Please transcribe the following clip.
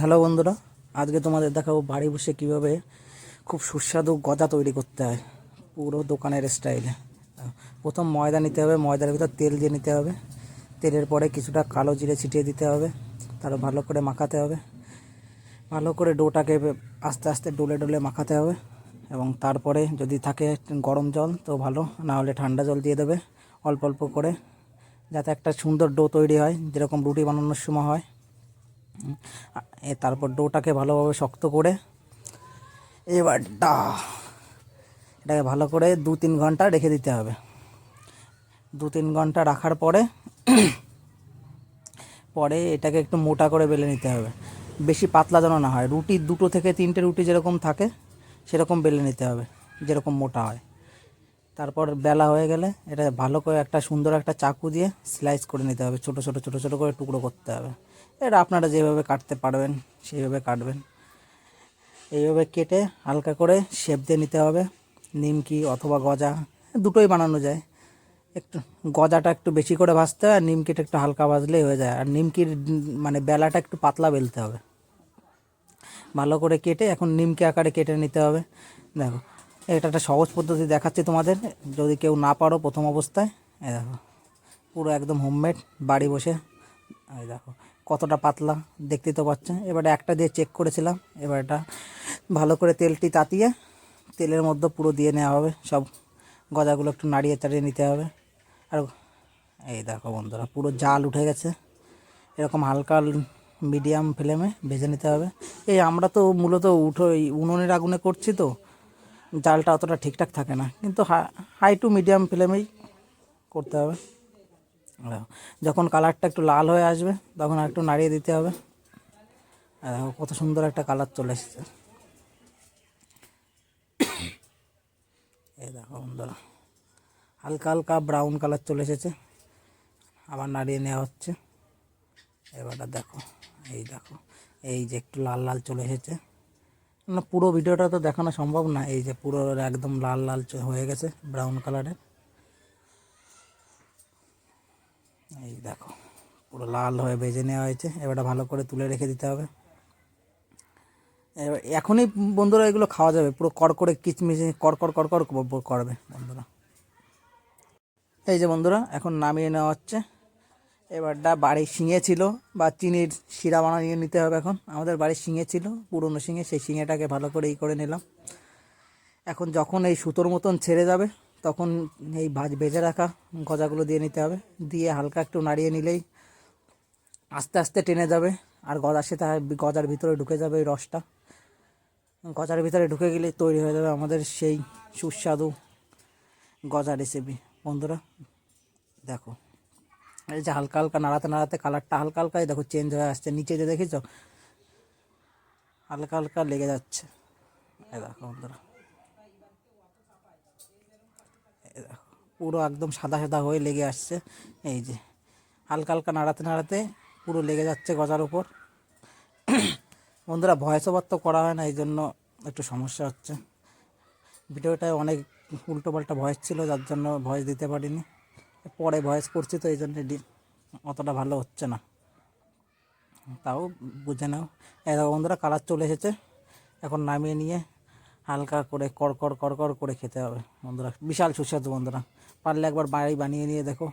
Hello বন্ধুরা, আজকে তোমাদের দেখাবো বাড়ি বসে কীভাবে খুব সুস্বাদু গজা তৈরি করতে হয়। পুরো দোকানের স্টাইলে প্রথম ময়দা নিতে হবে, ময়দার ভিতর তেল দিয়ে নিতে হবে। তেলের পরে কিছুটা কালো জিরে ছিটিয়ে দিতে হবে, তারপর ভালো করে মাখাতে হবে। ভালো করে ডোটাকে আস্তে আস্তে ডলে ডলে মাখাতে হবে এবং তারপরে যদি থাকে গরম জল, তো ভালো, না হলে ঠান্ডা জল দিয়ে দেবে। অল্প অল্প করে, যাতে একটা সুন্দর ডো তৈরি হয়, যেরকম রুটি বানানোর সময় হয়। তারপর ডোটাকে ভালোভাবে শক্ত করে এবার ডা, এটাকে ভালো করে দু তিন ঘণ্টা রেখে দিতে হবে। দু তিন ঘণ্টা রাখার পরে পরে এটাকে একটু মোটা করে বেলে নিতে হবে। বেশি পাতলা যেন না হয়, রুটি দুটো থেকে তিনটে রুটি যেরকম থাকে, সেরকম বেলে নিতে হবে, যেরকম মোটা হয়। তারপর বেলা হয়ে গেলে এটা ভালো করে একটা সুন্দর একটা চাকু দিয়ে স্লাইস করে নিতে হবে, ছোটো ছোটো ছোটো ছোটো করে টুকরো করতে হবে। এটা আপনারা যেভাবে কাটতে পারবেন, সেইভাবে কাটবেন। এইভাবে কেটে হালকা করে শেপ দিয়ে নিতে হবে, নিমকি অথবা গজা, দুটোই বানানো যায়। একটু গজাটা একটু বেশি করে ভাজতে হয় আর নিমকিটা একটু হালকা ভাজলেই হয়ে যায়। আর নিমকির মানে বেলাটা একটু পাতলা বেলতে হবে। ভালো করে কেটে এখন নিমকি আকারে কেটে নিতে হবে। দেখো, এটা একটা সহজ পদ্ধতি দেখাচ্ছি তোমাদের। যদি কেউ না পারো প্রথম অবস্থায়, এই দেখো, পুরো একদম হোমমেড বাড়ি বসে। এই দেখো কতটা পাতলা দেখতেই তো পাচ্ছেন। এবারে একটা দিয়ে চেক করেছিলাম, এবার এটা ভালো করে তেলটি তাতিয়ে তেলের মধ্যে পুরো দিয়ে নেওয়া হবে। সব গজাগুলো একটু নাড়িয়ে চাড়িয়ে নিতে হবে। আর এই দেখো বন্ধুরা, পুরো জাল উঠে গেছে। এরকম হালকা মিডিয়াম ফ্লেমে ভেজে নিতে হবে। এই আমরা তো মূলত উঠো উনুনের আগুনে করছি তো, জালটা অতটা ঠিকঠাক থাকে না। কিন্তু হাই টু মিডিয়াম ফ্লেমেই করতে হবে। যখন কালারটা একটু লাল হয়ে আসবে, তখন আর একটু নাড়িয়ে দিতে হবে। দেখো কত সুন্দর একটা কালার চলে এসেছে। এই দেখো বন্ধুরা, হালকা হালকা ব্রাউন কালার চলে এসেছে। আবার নাড়িয়ে নেওয়া হচ্ছে। এবারটা দেখো, এই দেখো, এই যে একটু লাল লাল চলে এসেছে। না, পুরো ভিডিওটা তো দেখানো সম্ভব না। এই যে পুরো একদম লাল লাল হয়ে গেছে ব্রাউন কালারের। এই দেখো, পুরো লাল হয়ে ভেজে নেওয়া হয়েছে। এবারটা ভালো করে তুলে রেখে দিতে হবে। এবার এখনই বন্ধুরা এগুলো খাওয়া যাবে, পুরো কড়কড়ে কিচমিচে কড়কড় কড়কড় ব- করবে বন্ধুরা। এই যে বন্ধুরা, এখন নামিয়ে নেওয়া হচ্ছে। এবারটা বাড়ির শিঙে ছিল, বা চিনির শিরা বানিয়ে নিতে হবে এখন। আমাদের বাড়ির শিঙে ছিল, পুরনো শিঙে, সেই শিঙেটাকে ভালো করে ই করে নিলাম। এখন যখন এই সুতোর মতন ছেড়ে যাবে তখন এই ভাজ ভেজে রাখা গজাগুলো দিয়ে নিতে হবে। দিয়ে হালকা একটু নাড়িয়ে নিলেই আস্তে আস্তে টেনে যাবে আর গজার সাথে গজার ভিতরে ঢুকে যাবে এই রসটা। গজার ভিতরে ঢুকে গেলে তৈরি হয়ে যাবে আমাদের সেই সুস্বাদু গজা রেসিপি বন্ধুরা, দেখো, এই যে হালকা হালকা নাড়াতে নাড়াতে কালারটা হালকা হালকাই দেখো চেঞ্জ হয়ে আসছে। নিচে যে দেখেছ, হালকা হালকা লেগে যাচ্ছে। দেখো বন্ধুরা এই দেখো পুরো একদম সাদা সাদা হয়ে লেগে আসছে। এই যে, হালকা হালকা নাড়াতে নাড়াতে পুরো লেগে যাচ্ছে গজার উপর। বন্ধুরা, ভয়েস ওভার তো করা হয় না, এই জন্য একটু সমস্যা হচ্ছে। ভিডিওটায় অনেক উল্টোপাল্টা ভয়েস ছিল, যার জন্য ভয়েস দিতে পারিনি। পরে ভয়েস করছি তো, এই জন্য অতটা ভালো হচ্ছে না। তাও বুঝে নাও। দেখো বন্ধুরা, কালার চলে এসেছে। এখন নামিয়ে নিয়ে হালকা করে কড়কড় কড়কড় করে খেতে হবে। বন্ধুরা, বিশাল সুস্বাদু বন্ধুরা। পারলে একবার বাড়ি বানিয়ে নিয়ে দেখো।